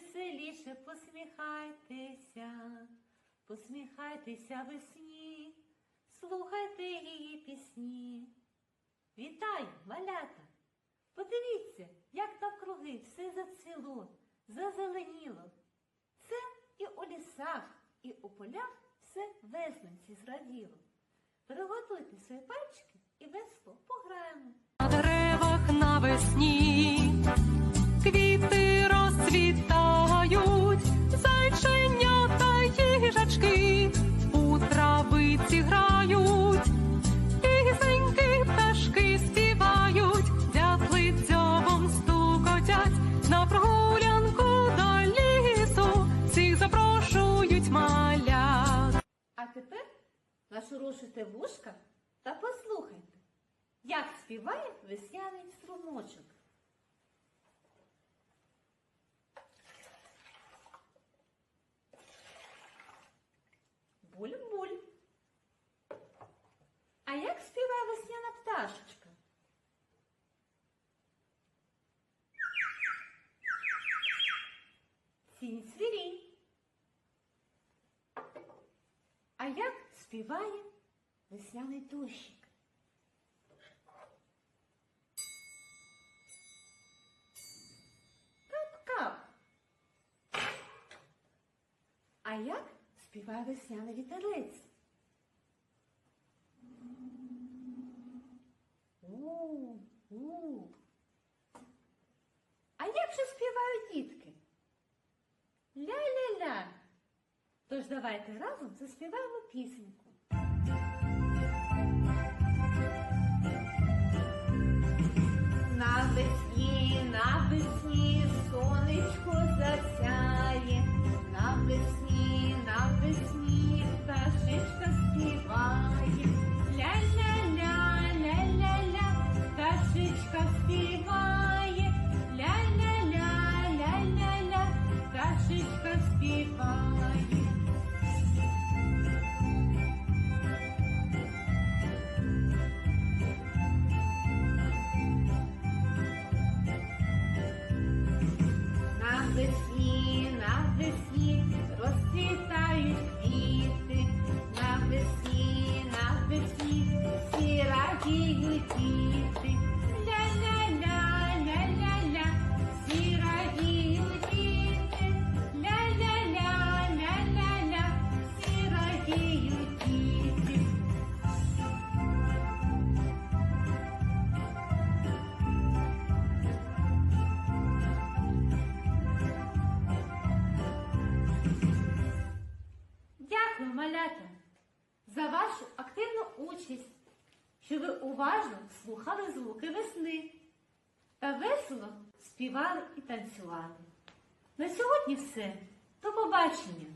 швидше посміхайтеся, посміхайтеся весні, слухайте її пісні. Вітаю, малята! Подивіться, як навкруги все зацвіло, зазеленіло. Це і у лісах, і у полях все весненці зраділо. Приготуйте свої пальчики і весело пограємо. На деревах навесні травиці грають, пісеньки пташки співають, дятли дзьобом стукотять на прогулянку до лісу, всіх запрошують малят. А тепер нашорошуйте вушка та послухайте, як співає весняний струмочок. Буль-буль. А як співає весняна пташечка? Сінь свірінь. А як співає весняний дощик? Кап-кап. А як співає весняний вітерець? У, у. А як же співають дітки? Ля-ля-ля. Тож давайте разом заспіваємо пісеньку. Навесні, малята, за вашу активну участь, що ви уважно слухали звуки весни та весело співали і танцювали. На сьогодні все. До побачення!